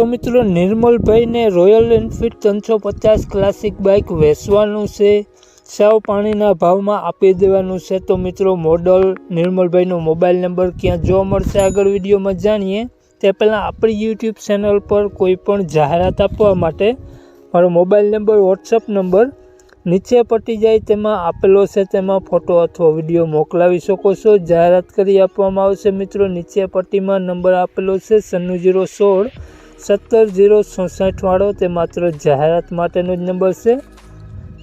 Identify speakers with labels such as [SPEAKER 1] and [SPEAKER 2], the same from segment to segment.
[SPEAKER 1] તો મિત્રો નિર્મલભાઈને royal Enfield ત્રણસો પચાસ ક્લાસિક બાઇક વેચવાનું છે. સાવ પાણીના ભાવમાં આપી દેવાનું છે. તો મિત્રો મોડલ નિર્મલભાઈનો મોબાઈલ નંબર ક્યાં જોવા મળશે આગળ વિડીયોમાં જાણીએ. તે પહેલાં આપણી યુટ્યુબ ચેનલ પર કોઈ પણ જાહેરાત આપવા માટે મારો મોબાઈલ નંબર વોટ્સઅપ નંબર નીચે પટી જાય તેમાં આપેલો છે. તેમાં ફોટો અથવા વીડિયો મોકલાવી શકો છો. જાહેરાત કરી આપવામાં આવશે મિત્રો. નીચે પટ્ટીમાં નંબર આપેલો છે. સન્નુ જીરો સોળ સત્તર જીરો ચોસઠવાળો તે માત્ર જાહેરાત માટેનો જ નંબર છે.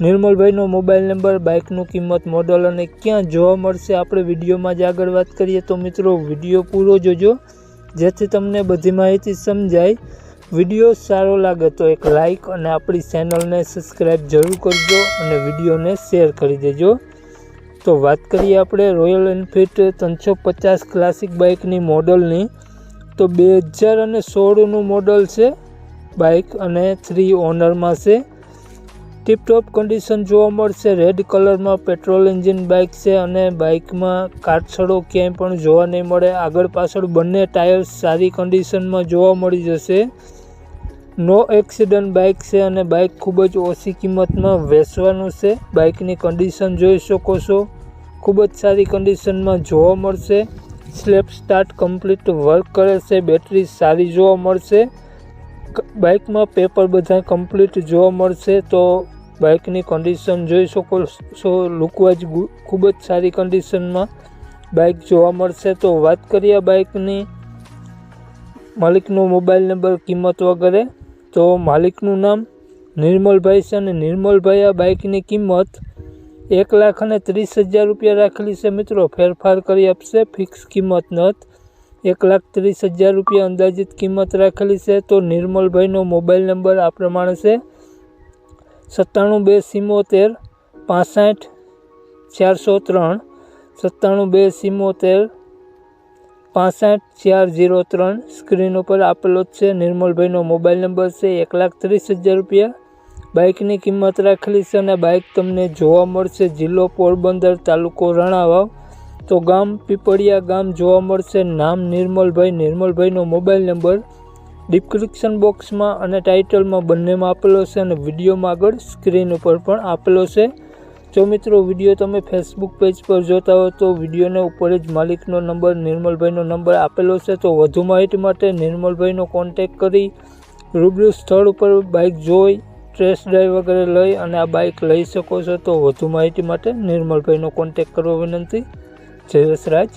[SPEAKER 1] નિર્મલભાઈનો મોબાઈલ નંબર, બાઇકનું કિંમત, મોડલ અને ક્યાં જોવા મળશે આપણે વિડીયોમાં જ આગળ વાત કરીએ. તો મિત્રો, વીડિયો પૂરો જોજો, જેથી તમને બધી માહિતી સમજાય. વીડિયો સારો લાગે તો એક લાઈક અને આપણી ચેનલને સબસ્ક્રાઈબ જરૂર કરજો અને વિડીયોને શેર કરી દેજો. તો વાત કરીએ આપણે રોયલ એનફિલ્ડ ત્રણસો પચાસ ક્લાસિક બાઇકની મોડલની. તો બે હજાર અને સોળનું મોડલ છે બાઇક અને થ્રી ઓનરમાં છે. ટીપટોપ કન્ડિશન જોવા મળશે રેડ કલરમાં પેટ્રોલ એન્જિન બાઇક છે અને બાઇકમાં કાટછડો ક્યાંય પણ જોવા નહીં મળે. આગળ પાછળ બંને ટાયર્સ સારી કન્ડિશનમાં જોવા મળી જશે. નો એક્સિડન્ટ બાઇક છે અને બાઇક ખૂબ જ ઓછી કિંમતમાં વેચવાનું છે. બાઇકની કન્ડિશન જોઈ શકો છો. ખૂબ જ સારી કન્ડિશનમાં જોવા મળશે. સ્લેપ સ્ટાર્ટ કમ્પ્લીટ વર્ક કરે છે, બેટરી સારી જોવા મળશે. બાઇકમાં પેપર બધા કમ્પ્લીટ જોવા મળશે તો બાઇકની કન્ડિશન જોઈ શકો છો લુકવાઇઝ ખૂબ જ સારી કન્ડિશનમાં બાઇક જોવા મળશે. તો વાત કરીએ બાઇકની, માલિકનો મોબાઈલ નંબર કિંમત વગેરે. તો માલિકનું નામ નિર્મલભાઈ છે અને નિર્મલભાઈ આ બાઇકની કિંમત એક લાખ અને ત્રીસ હજાર રૂપિયા રાખેલી છે મિત્રો. ફેરફાર કરી આપશે. ફિક્સ કિંમત નથી એક લાખ ત્રીસ હજાર રૂપિયા અંદાજિત કિંમત રાખેલી છે તો નિર્મલભાઈનો મોબાઈલ નંબર આ પ્રમાણે છે. સત્તાણું બે સિમોતેર પાસઠ ચારસો ત્રણ. સત્તાણું બે સિમોતેર પાસઠ ચાર જીરો ત્રણ. સ્ક્રીન ઉપર આપેલો જ છે. નિર્મલભાઈનો મોબાઈલ નંબર છે. એક લાખ ત્રીસ હજાર રૂપિયા. બાઇકની કિંમત રાખેલી છે અને બાઇક તમને જોવા મળશે જિલ્લો પોરબંદર તાલુકો રણાવાવ. તો ગામ પીપળિયા ગામ જોવા મળશે. નામ નિર્મલભાઈ. નિર્મલભાઈનો મોબાઈલ નંબર ડિસ્ક્રિપ્શન બોક્સમાં અને ટાઇટલમાં બંનેમાં આપેલો છે અને વિડીયોમાં આગળ સ્ક્રીન ઉપર પણ આપેલો છે. જો મિત્રો વીડિયો તમે ફેસબુક પેજ પર જોતા હો તો વિડીયોને ઉપર જ માલિકનો નંબર, નિર્મલભાઈનો નંબર આપેલો છે. તો વધુ માહિતી માટે નિર્મલભાઈનો કોન્ટેક કરી રૂબરૂ સ્થળ ઉપર બાઇક જોઈ ટેસ્ટ ડ્રાઈવ વગેરે લઈ અને આ બાઇક લઈ શકો છો. તો વધુ માહિતી માટે નિર્મલભાઈનો કોન્ટેક કરવા વિનંતી. જયેશ રાજ.